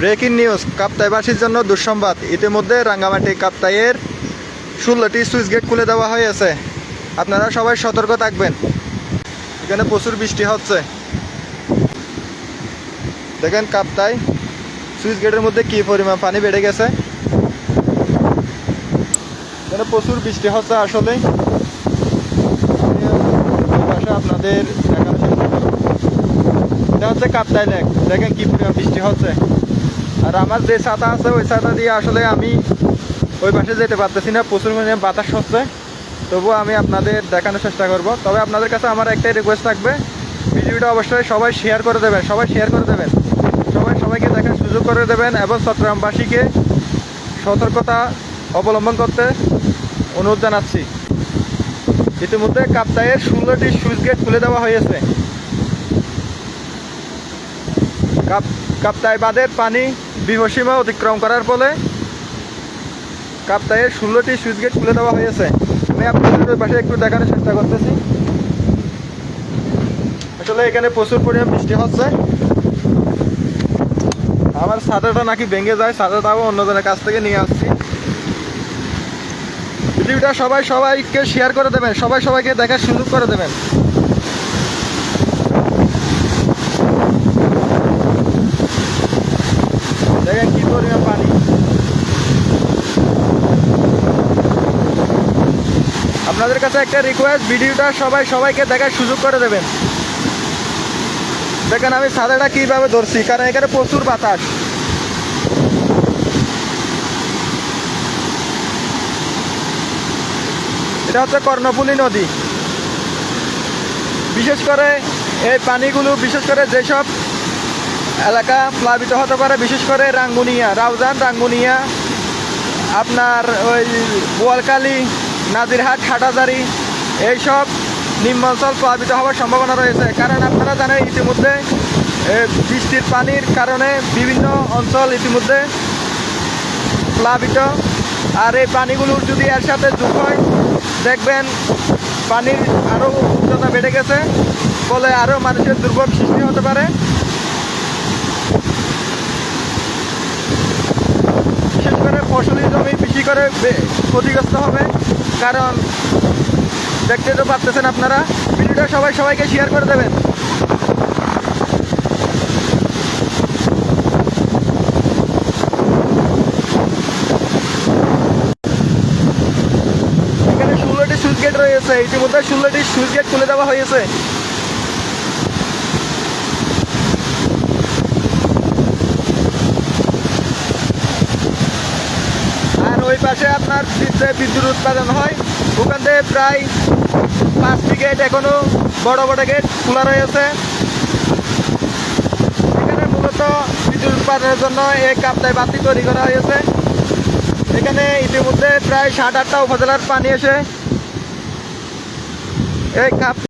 Breaking news, কাপ্তাইবাসীর জন্য দুঃসংবাদ। ইতিমধ্যে রাঙ্গামাটি কাপ্তাইয়ের ষোলোটি সুইচ গেট খুলে দেওয়া হয়েছে। আপনারা সবাই সতর্ক থাকবেন। এখানে প্রচুর বৃষ্টি হচ্ছে। দেখেন কাপ্তাই, সুইচ গেটের মধ্যে কি পরিমাণ পানি বেড়ে গেছে। এখানে প্রচুর বৃষ্টি হচ্ছে আসলে। আপনাদের করব। এটা হচ্ছে কাপ্তাই লেক। দেখেন কি পরিমাণ বৃষ্টি হচ্ছে। আর আমার যে ছাতা আছে, ওই ছাতা দিয়ে আসলে আমি ওই পাশে যেতে পারতেছি না। প্রচুর পরিমাণে বাতাস হচ্ছে। তবুও আমি আপনাদের দেখানোর চেষ্টা করব। তবে আপনাদের কাছে আমার একটাই রিকোয়েস্ট থাকবে, ভিডিওটা অবশ্যই সবাই শেয়ার করে দেবেন, সবাই শেয়ার করে দেবেন। সবাই সবাইকে দেখার সুযোগ করে দেবেন এবং চট্টগ্রামবাসীকে সতর্কতা অবলম্বন করতে অনুরোধ জানাচ্ছি। ইতিমধ্যে কাপ্তায়ের ষোলোটি সুইচ গেট খুলে দেওয়া হয়েছে। কাপ, কাপ্তাই বাঁধের পানি বিভসীমা অতিক্রম করার ফলে কাপ্তাইয়ের ষোলোটি সুইচ গেট খুলে দেওয়া হয়েছে। আমি আপনাদের পাশে একটু দেখানোর চেষ্টা করতেছি। আসলে এখানে প্রচুর পরিমাণ বৃষ্টি হচ্ছে। আমার ছাতাটা নাকি ভেঙে যায় ছাতাটাও অন্যজনের কাছ থেকে নিয়ে আসছি। ভিডিওটা সবাই সবাইকে শেয়ার করে দেবেন, সবাই সবাইকে দেখার সুযোগ করে দেবেন দেখেন কি পরিমাণ পানি আপনাদের কাছে একটা রিকোয়েস্ট ভিডিওটা সবাই সবাইকে দেখার সুযোগ করে দেবেন। দেখেন আমি সাদাটা কীভাবে ধরছি, কারণ এখানে প্রচুর বাতাস। এটা হচ্ছে কর্ণফুলী নদী। বিশেষ করে এই পানিগুলো, বিশেষ করে যেসব এলাকা প্লাবিত হতে পারে, বিশেষ করে রাঙ্গুনিয়া, রাউজান, রাঙ্গুনিয়া, আপনার ওই বোয়ালকালী নাজিরহাট হাটাজারি এইসব নিম্নাঞ্চল প্লাবিত হওয়ার সম্ভাবনা রয়েছে। কারণ আপনারা জানেন, ইতিমধ্যে বৃষ্টির পানির কারণে বিভিন্ন অঞ্চল ইতিমধ্যে প্লাবিত। আর এই পানিগুলোর যদি এর সাথে যোগ হয়, দেখবেন পানির আরও উচ্চতা বেড়ে গেছে, ফলে আরও মানুষের দুর্ভোগ সৃষ্টি হতে পারে। বিশেষ করে ফসলি জমি বেশি করে ক্ষতিগ্রস্ত হবে। কারণ দেখতে তো পারতেছেন আপনারা। ভিডিওটা সবাই সবাইকে শেয়ার করে দেবেন। এখানে ষোলোটি সুইচ গেট রয়েছে। ইতিমধ্যে ষোলোটি সুইচ গেট খুলে দেওয়া হয়েছে আর ওই পাশে আপনার বিদ্যুৎ উৎপাদন হয়। ওখান থেকে প্রায় পাঁচটি গেট এখনও বড় বড় গেট খোলা রয়েছে। এখানে মূলত বিদ্যুৎ উৎপাদনের জন্য এই কাপ্তায় বাতি তৈরি করা হয়েছে। এখানে ইতিমধ্যে প্রায় সাত আটটা উপজেলার পানি এসে এই কাপ